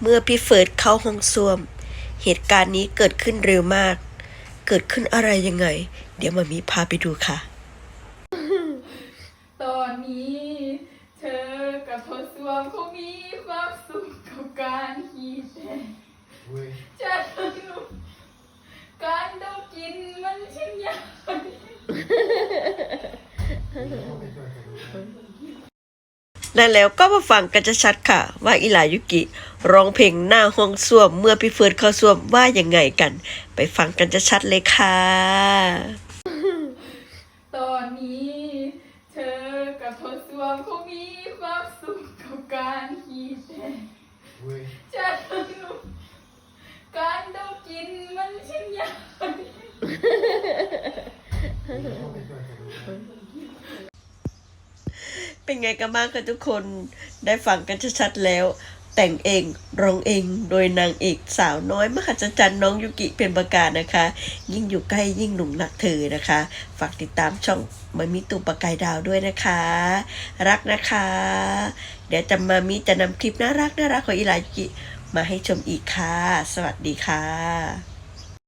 เมื่อพี่เฟิร์สเข้าห้องส้วม เหตุการณ์นี้เกิดขึ้นเร็วมาก เกิดขึ้นอะไรยังไง เดี๋ยวมามีพาไปดูค่ะ ตอนนี้ เธอกับทศวมคงมีความสุขกับการขี่แตกจะสนุกการดมกลินมันช่างยา กและแล้วก็มาฟังกันจะชัดค่ะ ว่าอิลายุกิร้องเพลงหน้าห้องส้วมเมื่อพี่เฟิร์สเข้าส้วมว่ายังไงกัน ไปฟังกันจะชัดเลยค่ะ ตอนนี้ เธอกับทศวมคงมีความสุขกับการขี่แตกจะสนุกการดมกลินมันช่างยาก เป็นไงกันบ้างคะทุกคนได้ฟังกันชัดๆแล้ว แต่งเองร้องเองโดยนางเอกสาวน้อยมหัศจรรย์น้องยุกิเป็นประกาศนะคะ ยิ่งอยู่ใกล้ยิ่งหลงรักเธอนะคะ ฝากติดตามช่องมามิตุประกายดาวด้วยนะคะ รักนะคะ เดี๋ยวจะมามีจะนำคลิปน่ารักน่ารักของอิลายุกิมาให้ชมอีกค่ะ สวัสดีค่ะ